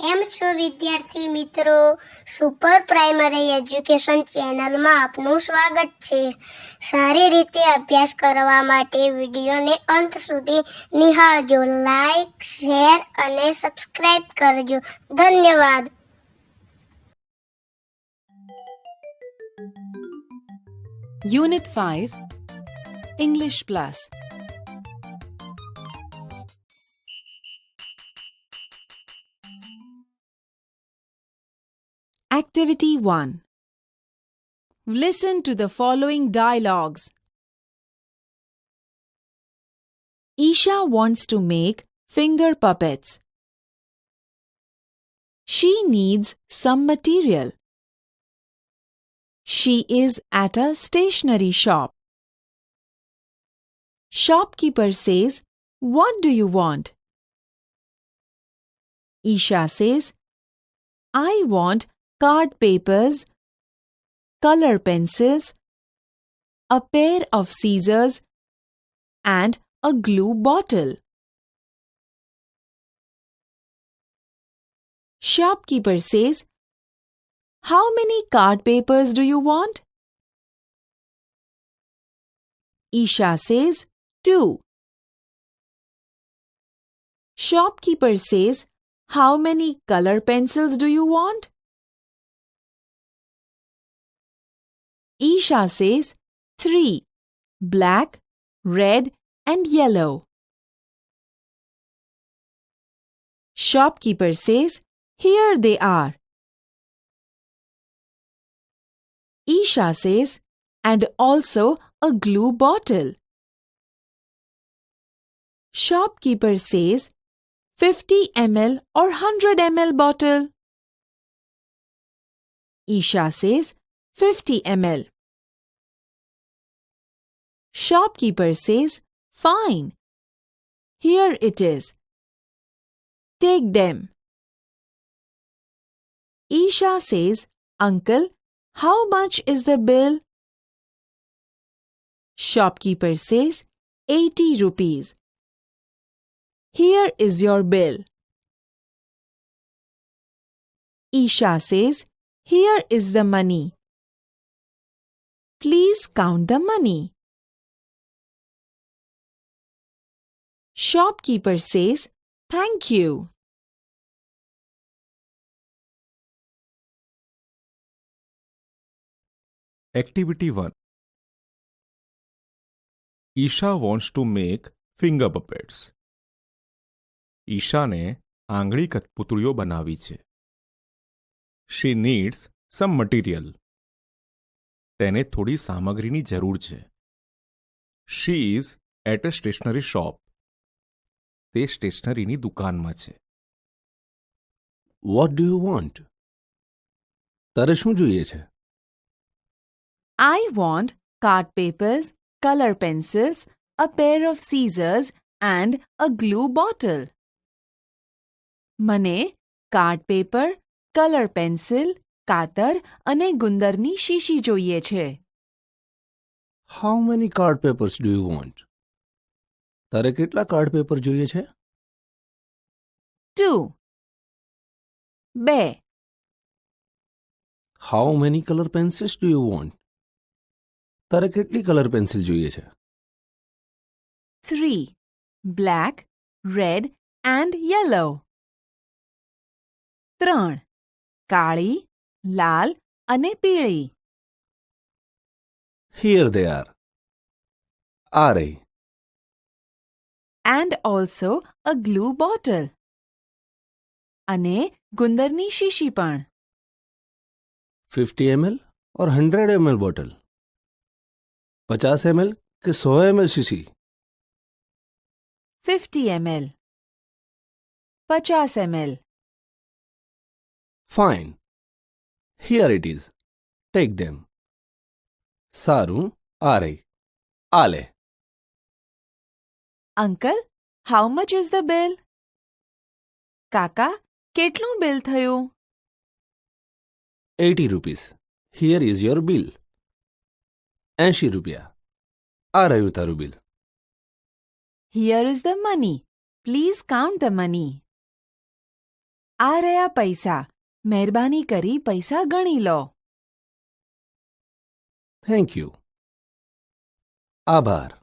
કેમ છો વિદ્યાર્થી મિત્રો સુપર પ્રાઇમરી એજ્યુકેશન ચેનલમાં આપનું સ્વાગત છે સારી રીતે અભ્યાસ કરવા માટે વિડીયોને અંત સુધી નિહાળજો લાઈક શેર અને સબસ્ક્રાઈબ કરજો ધન્યવાદ unit five English plus Activity 1 Listen to the following dialogues. Isha wants to make finger puppets. She needs some material. She is at a stationery shop. Shopkeeper says, What do you want? Isha says, I want card papers, color pencils, a pair of scissors and a glue bottle. Shopkeeper says, How many card papers do you want? Isha says, Two. Shopkeeper says, How many color pencils do you want? Isha says three black, red, and yellow. Shopkeeper says, Here they are. Isha says, And also a glue bottle. Shopkeeper says, 50 ml or 100 ml bottle. Isha says, 50 ml. Shopkeeper says, Fine. Here it is. Take them. Isha says, Uncle, how much is the bill? Shopkeeper says, 80 rupees. Here is your bill. Isha says, Here is the money. Please count the money. Shopkeeper says, Thank you. Activity 1 Isha wants to make finger puppets. ઈશાને આંગળી કઠપૂતળીઓ બનાવી છે શી needs સમ material તેને થોડી સામગ્રીની જરૂર છે she is at a stationery shop તે સ્ટેશનરીની દુકાનમાં છે વોટ ડુ યુ વોન્ટ તારે શું જોઈએ છે I want card papers colour pencils a pair of scissors and a glue bottle મને કાર્ડ પેપર કલર પેન્સિલ કાતર અને ગુંદરની શીશી જોઈએ છે how many card papers do you want તારે કેટલા કાર્ડ પેપર જોઈએ છે ટુ બે how many colour pencils do you want તારે કેટલી કલર પેન્સિલ જોઈએ છે three black red and yellow ત્રણ કાળી લાલ અને પીળી Here they are. આ રહી and also a glue bottle અને ગુંદરની શીશી પણ ફિફ્ટી એમએલ और हंड्रेड एम बोतल पचास एम के सौ एम एल शीशी ફિફ્ટી એમએલ પચાસ ML fine here it is take them સારું આ રહી આ લે uncle how much is the bill કાકા કેટલું બિલ થયું eighty rupees here is your bill એંશી રૂપિયા આ રહ્યું તારું bill here is the money please count the money આ રહ્યા પૈસા મહેરબાની કરી પૈસા ગણી લો થેન્ક યુ આભાર